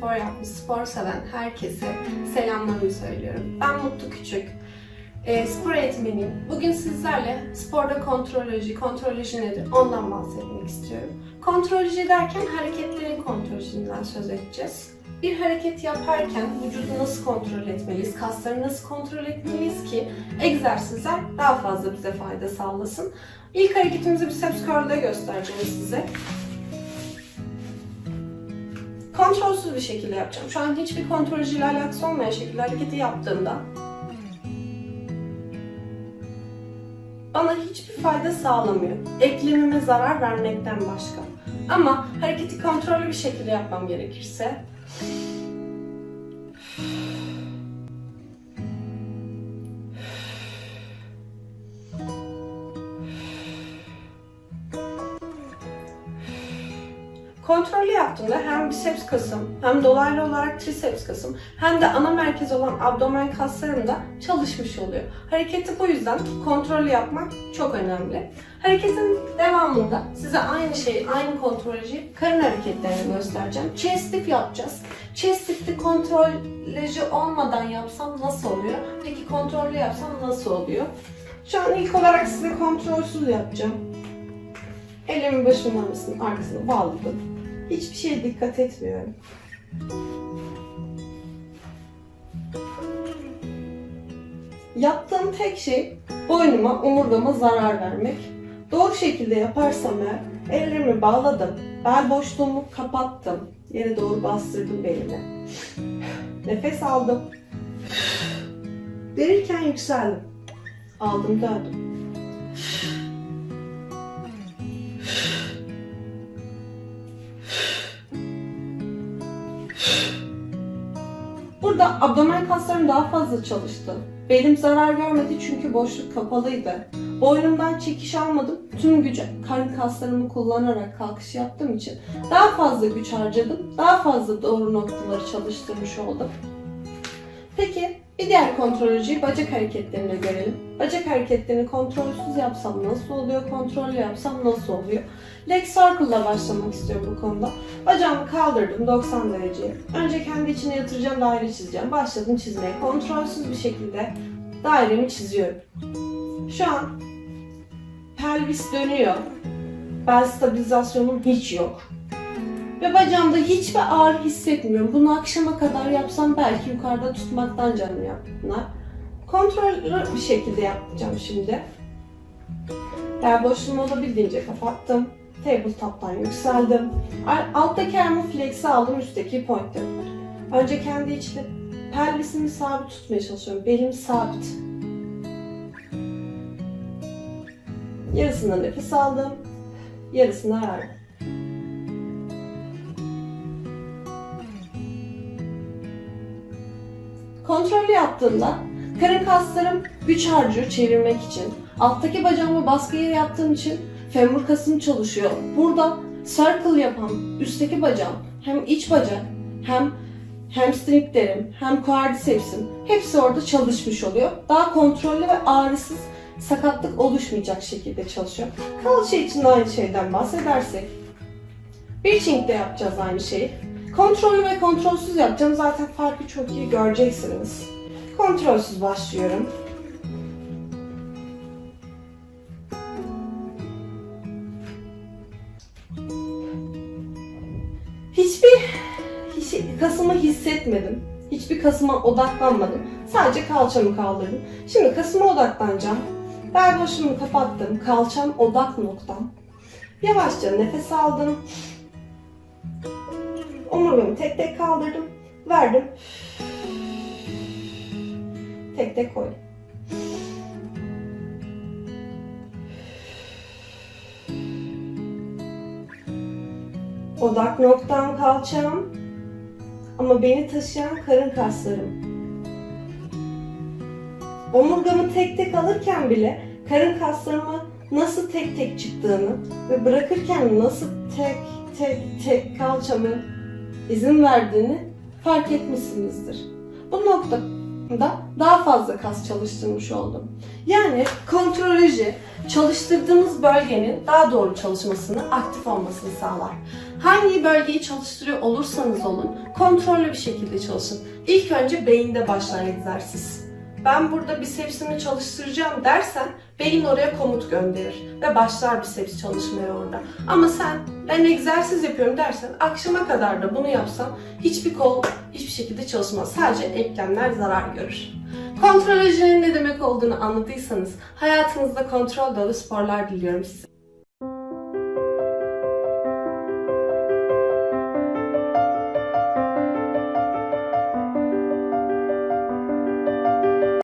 spor yapmış, spor seven herkese selamlarımı söylüyorum. Ben Mutlu Küçük. E, spor eğitmeniyim. Bugün sizlerle sporda kontrololoji, kontrololoji nedir ondan bahsetmek istiyorum. Kontrololoji derken hareketlerin kontrolünden söz edeceğiz. Bir hareket yaparken vücudu nasıl kontrol etmeliyiz, kasları nasıl kontrol etmeliyiz ki egzersizler daha fazla bize fayda sağlasın. İlk hareketimizi biceps curl'de göstereceğim size. Kontrolsüz bir şekilde yapacağım. Şu an hiçbir kontrolcüyle alakası olmayan şekilde hareketi yaptığımda bana hiçbir fayda sağlamıyor. Eklemime zarar vermekten başka. Ama hareketi kontrollü bir şekilde yapmam gerekirse Kontrollü yaptığımda hem biceps kasım, hem dolaylı olarak triceps kasım, hem de ana merkez olan abdomen kaslarım da çalışmış oluyor. Hareketi bu yüzden kontrollü yapmak çok önemli. Hareketin devamında size aynı şeyi, aynı kontrolcü karın hareketlerini göstereceğim. Chest dip yapacağız. Chest dip'te kontrolleci olmadan yapsam nasıl oluyor? Peki kontrollü yapsam nasıl oluyor? Şu an ilk olarak size kontrolsüz yapacağım. Elimin başımın arkasına bağladım. Hiçbir şeye dikkat etmiyorum. Yaptığım tek şey boynuma, omurgama zarar vermek. Doğru şekilde yaparsam eğer ellerimi bağladım, bel boşluğumu kapattım, yere doğru bastırdım belimi. Nefes aldım. Verirken yükseldim. Aldım döndüm. Burada abdomen kaslarım daha fazla çalıştı. Belim zarar görmedi çünkü boşluk kapalıydı. Boynumdan çekiş almadım. Tüm gücü karın kaslarımı kullanarak kalkış yaptığım için daha fazla güç harcadım. Daha fazla doğru noktaları çalıştırmış oldum. Peki bir diğer kontrolcüyü bacak hareketlerini görelim. Bacak hareketlerini kontrolsüz yapsam nasıl oluyor, kontrollü yapsam nasıl oluyor? Leg circle'la başlamak istiyorum bu konuda. Bacağımı kaldırdım 90 dereceye. Önce kendi içine yatıracağım, daire çizeceğim. Başladım çizmeye. Kontrolsüz bir şekilde dairemi çiziyorum. Şu an pelvis dönüyor. Bel stabilizasyonum hiç yok. Ve bacağımda hiçbir ağrı hissetmiyorum. Bunu akşama kadar yapsam belki yukarıda tutmaktan canım yaptılar. Kontrollü bir şekilde yapacağım şimdi. Bel boşluğumu olabildiğince kapattım. Tabletop'tan yükseldim. Alttaki elimi flex'e aldım, üstteki point'e. Önce kendi içinde pelvisimi sabit tutmaya çalışıyorum. Belim sabit. Yarısına nefes aldım. Yarısına verdim. Kontrollü yaptığımda karın kaslarım güç harcıyor çevirmek için. Alttaki bacağıma baskı yeri yaptığım için femur kasım çalışıyor. Burada circle yapan üstteki bacağım hem iç bacak hem hamstringlerim hem quadricepsim hepsi orada çalışmış oluyor. Daha kontrollü ve ağrısız sakatlık oluşmayacak şekilde çalışıyor. Kalça için de aynı şeyden bahsedersek Reaching'de yapacağız aynı şeyi. Kontrollü ve kontrolsüz yapacağım. Zaten farkı çok iyi göreceksiniz. Kontrolsüz başlıyorum. Hiçbir hiç, kasımı hissetmedim. Hiçbir kasıma odaklanmadım. Sadece kalçamı kaldırdım. Şimdi kasıma odaklanacağım. Bel boşluğumu kapattım. Kalçam odak noktam. Yavaşça nefes aldım. Omurgamı tek tek kaldırdım. Verdim. Tek tek koydum. Odak noktam kalçam. Ama beni taşıyan karın kaslarım. Omurgamı tek tek alırken bile karın kaslarımı nasıl tek tek çıktığını ve bırakırken nasıl tek tek tek kalçamın izin verdiğini fark etmişsinizdir. Bu nokta da daha fazla kas çalıştırmış oldum. Yani kontroloji çalıştırdığımız bölgenin daha doğru çalışmasını, aktif olmasını sağlar. Hangi bölgeyi çalıştırıyor olursanız olun, kontrollü bir şekilde çalışın. İlk önce beyinde başlar egzersiz. Ben burada bisepsimi çalıştıracağım dersen beyin oraya komut gönderir ve başlar biceps çalışmaya orada. Ama sen ben egzersiz yapıyorum dersen akşama kadar da bunu yapsan hiçbir kol hiçbir şekilde çalışmaz. Sadece eklemler zarar görür. Kontrolojinin ne demek olduğunu anladıysanız hayatınızda kontrol dolu sporlar diliyorum size.